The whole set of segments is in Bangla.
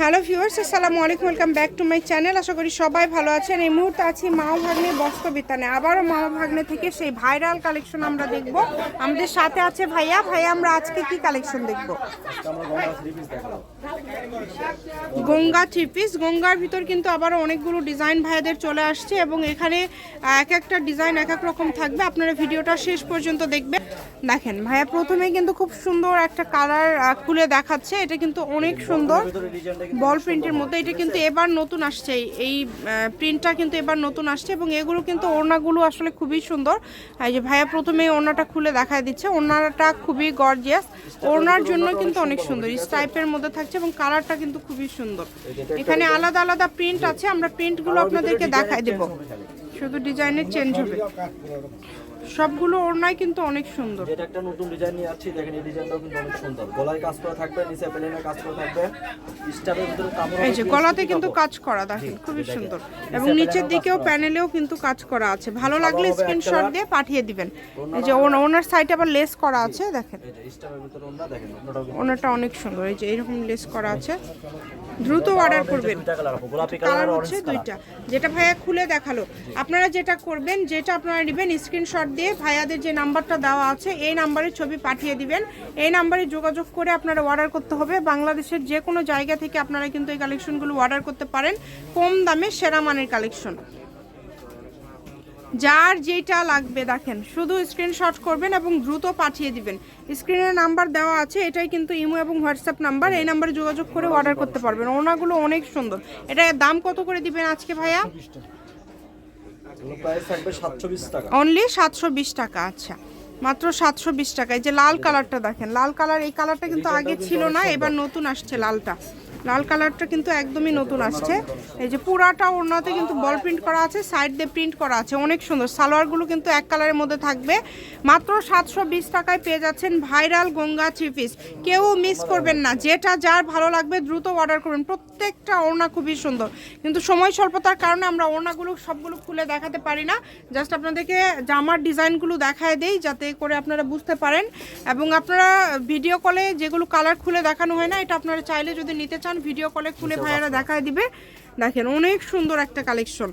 হ্যালো ভিউয়ার্স, আসসালামু আলাইকুম, welcome back to my channel. আশা করি সবাই ভালো আছেন। এই মুহূর্তে আছি মাও ভাগ্নে বস্ত্র বিতানে। আবারও মাও ভাগ্নে থেকে সেই ভাইরাল কালেকশন আমরা দেখব। আমাদের সাথে আছে ভাইয়া। ভাইয়া, আমরা আজকে কি কালেকশন দেখব? Ganga three piece. গঙ্গার ভিতর কিন্তু আবারও অনেকগুলো ডিজাইন ভাইয়াদের চলে আসছে এবং এখানে এক একটা ডিজাইন এক এক রকম থাকবে। আপনারা ভিডিওটা শেষ পর্যন্ত দেখবেন। দেখেন, ভাইয়া প্রথমে কিন্তু খুব সুন্দর একটা কালার খুলে দেখাচ্ছে। এটা কিন্তু অনেক সুন্দর। বল প্রিন্টের মধ্যে এটা কিন্তু এবার নতুন আসছে এই- প্রিন্টটা কিন্তু এবার নতুন আসছে এবং এগুলো কিন্তু ওড়নাগুলো আসলে খুবই সুন্দর। এই যে ভাইয়া প্রথমে ওড়নাটা খুলে দেখায় দিচ্ছে ওড়নাটা খুবই গর্জিয়াস ওড়নার জন্য কিন্তু অনেক সুন্দর স্টাইপের মধ্যে থাকছে এবং কালারটা কিন্তু খুবই সুন্দর। এখানে আলাদা আলাদা প্রিন্ট আছে আমরা প্রিন্টগুলো আপনাদেরকে দেখায় দেব। শুধু ডিজাইনের চেঞ্জ হবে। সবগুলো ওড়নাই কিন্তু অনেক সুন্দর। যেটা একটা নতুন ডিজাইন নিয়ে আসছি দেখেন এই ডিজাইনটাও কিন্তু অনেক সুন্দর। গলায় কাজ করা থাকবে নিচে প্লেনের কাজ করা থাকবে। স্টাফের ভিতরে কাপড় এই যে গলাতে কিন্তু কাজ করা দেখেন খুবই সুন্দর। এবং নিচের দিকেও প্যানেলেও কিন্তু কাজ করা আছে। ভালো লাগলে স্ক্রিনশট দিয়ে পাঠিয়ে দিবেন। এই যে ওনার সাইডে আবার লেস করা আছে দেখেন। এই যে স্টাফের ভিতরে ওন্না দেখেন ওনারটা অনেক সুন্দর। এই যে এরকম লেস করা আছে। দ্রুত অর্ডার করবেন। কালার হচ্ছে দুইটা। যেটা ভাইয়া খুলে দেখাল আপনারা যেটা করবেন, যেটা আপনারা নেবেন স্ক্রিনশট দিয়ে ভাইয়াদের যে নাম্বারটা দেওয়া আছে, এই নাম্বারে ছবি পাঠিয়ে দিবেন। এই নাম্বারে যোগাযোগ করে আপনারা অর্ডার করতে হবে। বাংলাদেশের যে কোনো জায়গা থেকে আপনারা কিন্তু এই কালেকশনগুলো অর্ডার করতে পারেন। কম দামে সেরা মানের কালেকশন যার যেটা লাগবে দেখেন, শুধু স্ক্রিনশট করবেন এবং দ্রুত পাঠিয়ে দিবেন। স্ক্রিনের নাম্বার দেওয়া আছে, এটাই কিন্তু ইমো এবং হোয়াটসঅ্যাপ নাম্বার এই নাম্বারে যোগাযোগ করে অর্ডার করতে পারবেন। ওনাগুলো অনেক সুন্দর। এটা দাম কত করে দিবেন আজকে ভাইয়া এগুলো প্রাইস থাকবে 720 টাকা অনলি সাতশো বিশ টাকা। আচ্ছা। মাত্র সাতশো বিশ টাকা। এই যে লাল কালারটা দেখেন লাল কালার এই কালারটা কিন্তু আগে ছিল না এবার নতুন আসছে লালটা। লাল কালারটা কিন্তু একদমই নতুন আসছে। এই যে পুরাটা ওড়নাতে কিন্তু বল প্রিন্ট করা আছে সাইড দিয়ে প্রিন্ট করা আছে। অনেক সুন্দর। সালোয়ারগুলো কিন্তু এক কালারের মধ্যে থাকবে। মাত্র সাতশো বিশ টাকায় পেয়ে যাচ্ছেন ভাইরাল গঙ্গা থ্রি কেউ মিস করবেন না। যেটা যার ভালো লাগবে দ্রুত অর্ডার করবেন প্রত্যেকটা ওড়না খুবই সুন্দর। কিন্তু সময় স্বল্পতার কারণে আমরা ওড়নাগুলো, সবগুলো খুলে দেখাতে পারি না। জাস্ট আপনাদেরকে জামার ডিজাইনগুলো দেখায় দেই, যাতে করে আপনারা বুঝতে পারেন। এবং আপনারা ভিডিও কলে যেগুলো কালার খুলে দেখানো হয় না, এটা আপনারা চাইলে যদি নিতে চান ভিডিও কলে খুলে ভাইয়ারা দেখায় দিবে। দেখেন অনেক সুন্দর একটা কালেকশন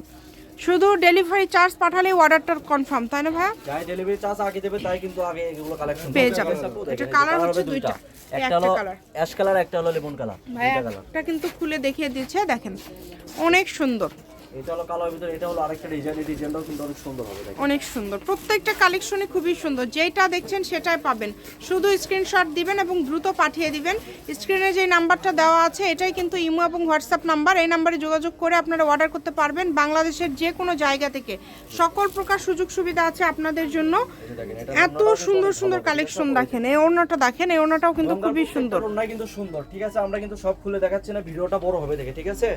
শুধু ডেলিভারি চার্জ পাঠালে অর্ডারটা কনফার্ম তাই না ভাইয়া? যাই ডেলিভারি চার্জ আগে দেবে তাই কিন্তু আগে এগুলো কালেকশন পেয়ে যাবে। এটা কালার হচ্ছে দুইটা। একটা হলো অ্যাশ কালার একটা হলো লেমন কালার ভাইয়া এটা কিন্তু খুলে দেখিয়ে দিচ্ছে দেখেন। অনেক সুন্দর। এটা হলো কালোর ভিতরে এটা হলো আরেকটা ডিজাইন এই ডিজাইনটাও কিন্তু অনেক সুন্দর হবে অনেক সুন্দর। প্রত্যেকটা কালেকশনই খুবই সুন্দর। যেটা দেখছেন সেটাই পাবেন। শুধু স্ক্রিনশট দিবেন এবং দ্রুত পাঠিয়ে দিবেন। স্ক্রিনে যে নাম্বারটা দেওয়া আছে এটাই কিন্তু ইমো এবং হোয়াটসঅ্যাপ নাম্বার। এই নাম্বারে যোগাযোগ করে আপনারা অর্ডার করতে পারবেন বাংলাদেশের যে কোনো জায়গা থেকে। সকল প্রকার সুযোগ সুবিধা আছে আপনাদের জন্য। এত সুন্দর সুন্দর কালেকশন দেখেন। এই ওড়নাটা দেখেন এই ওড়নাটাও কিন্তু খুবই সুন্দর। ওন্না কিন্তু সুন্দর ঠিক আছে? আমরা কিন্তু সব খুলে দেখাচ্ছি না ভিডিওটা বড় হবে দেখে ঠিক আছে?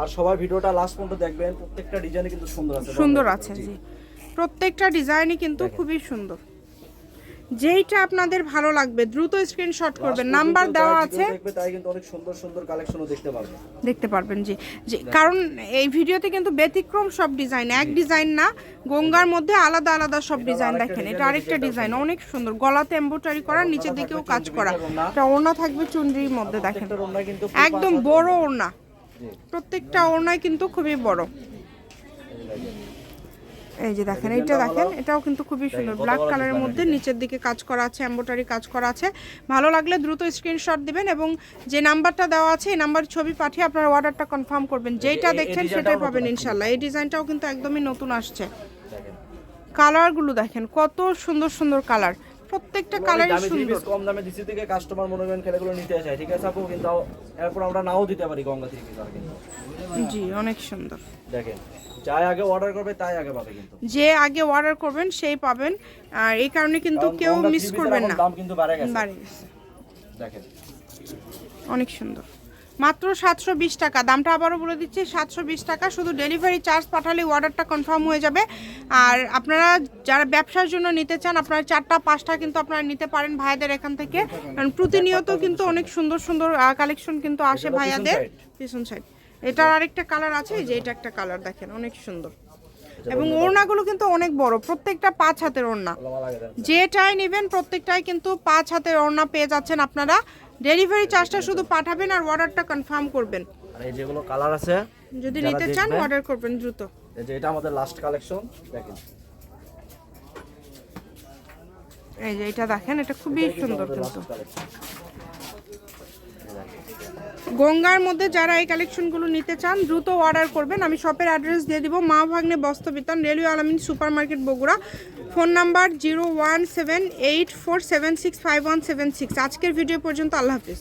আর সবাই ভিডিওটা লাস্ট পর্যন্ত দেখবেন। প্রত্যেকটা ডিজাইনে কিন্তু সুন্দর আছে সুন্দর আছে জি। প্রত্যেকটা ডিজাইনই কিন্তু খুবই সুন্দর। যেইটা আপনাদের ভালো লাগবে দ্রুত স্ক্রিনশট করবেন। নাম্বার দেওয়া আছে। তাই কিন্তু অনেক সুন্দর সুন্দর কালেকশনও দেখতে পারবে। দেখতে পারবেন জি। জি কারণ এই ভিডিওতে কিন্তু ব্যতিক্রম সব ডিজাইন এক ডিজাইন না গঙ্গার মধ্যে আলাদা আলাদা সব ডিজাইন দেখেন। এটা আরেকটা ডিজাইন অনেক সুন্দর। গলাতে এমব্রয়ডারি করা নিচের দিকেও কাজ করা। এটা ওড়না থাকবে চুনরির মধ্যে দেখেন। একদম বড় ওড়না। প্রত্যেকটা ওড়নায় কিন্তু খুবই বড়। এই যে দেখেন এইটা দেখেন এটাও কিন্তু খুবই সুন্দর। ব্ল্যাক কালারের মধ্যে নিচের দিকে কাজ করা আছে এম্বোটারি কাজ করা আছে। ভালো লাগলে দ্রুত স্ক্রিনশট দিবেন এবং যে নাম্বারটা দেওয়া আছে এই নাম্বার ছবি পাঠিয়ে আপনারা অর্ডারটা কনফার্ম করবেন। এই দেখছেন সেটাই পাবেন। ইনশাল্লাহ এই ডিজাইনটাও কিন্তু একদমই নতুন আসছে। কালারগুলো দেখেন কত সুন্দর সুন্দর কালার প্রত্যেকটা কালারই সুন্দর। কম দামে দিচ্ছি থেকে কাস্টমার মনে করেন খেলাগুলো নিতে আসে ঠিক আছে আপু? কিন্তু এরপর আমরা নাও দিতে পারি গঙ্গা থ্রি পিস কিন্তু। জি অনেক সুন্দর। দেখেন যাই আগে অর্ডার করবে তাই আগে পাবে কিন্তু। যে আগে অর্ডার করবেন সেই পাবেন। আর এই কারণে কিন্তু কেউ মিস করবেন না। দাম কিন্তু বেড়ে গেছে। বাড়ি গেছে। দেখেন। অনেক সুন্দর। মাত্র সাতশো বিশ টাকা। দামটা আবারও বলে দিচ্ছি সাতশো বিশ টাকা। শুধু ডেলিভারি চার্জ পাঠালে অর্ডারটা কনফার্ম হয়ে যাবে। আর আপনারা যারা ব্যবসার জন্য নিতে চান আপনারা চারটা পাঁচটা কিন্তু আপনারা নিতে পারেন ভাইয়াদের এখান থেকে। কারণ প্রতিনিয়ত কিন্তু অনেক সুন্দর সুন্দর কালেকশন কিন্তু আসে ভাইয়াদের। পিছন সাইড এটার আরেকটা কালার আছে এই যে এটা একটা কালার দেখেন অনেক সুন্দর। এবং ওড়নাগুলো কিন্তু অনেক বড়। প্রত্যেকটা পাঁচ হাতের ওড়না। যেটাই নেবেন প্রত্যেকটাই কিন্তু পাঁচ হাতের ওড়না পেয়ে যাচ্ছেন আপনারা। ডেলিভারি চার্জটা শুধু পাঠাবেন আর অর্ডারটা কনফার্ম করবেন। আর এই যেগুলো কালার আছে যদি নিতে চান অর্ডার করবেন দ্রুত। এই যে এটা আমাদের লাস্ট কালেকশন দেখেন। এই যে এটা দেখেন এটা খুবই সুন্দর কিন্তু। গঙ্গার মধ্যে যারা এই কালেকশনগুলো নিতে চান, দ্রুত অর্ডার করবেন। আমি শপের অ্যাড্রেস দিয়ে দিব। Ma Bhagne Bastrabitan railway Alamin super market Bogura. Phone number zero one seven eight four seven six five one seven six. আজকের ভিডিও পর্যন্ত আল্লাহ হাফিজ।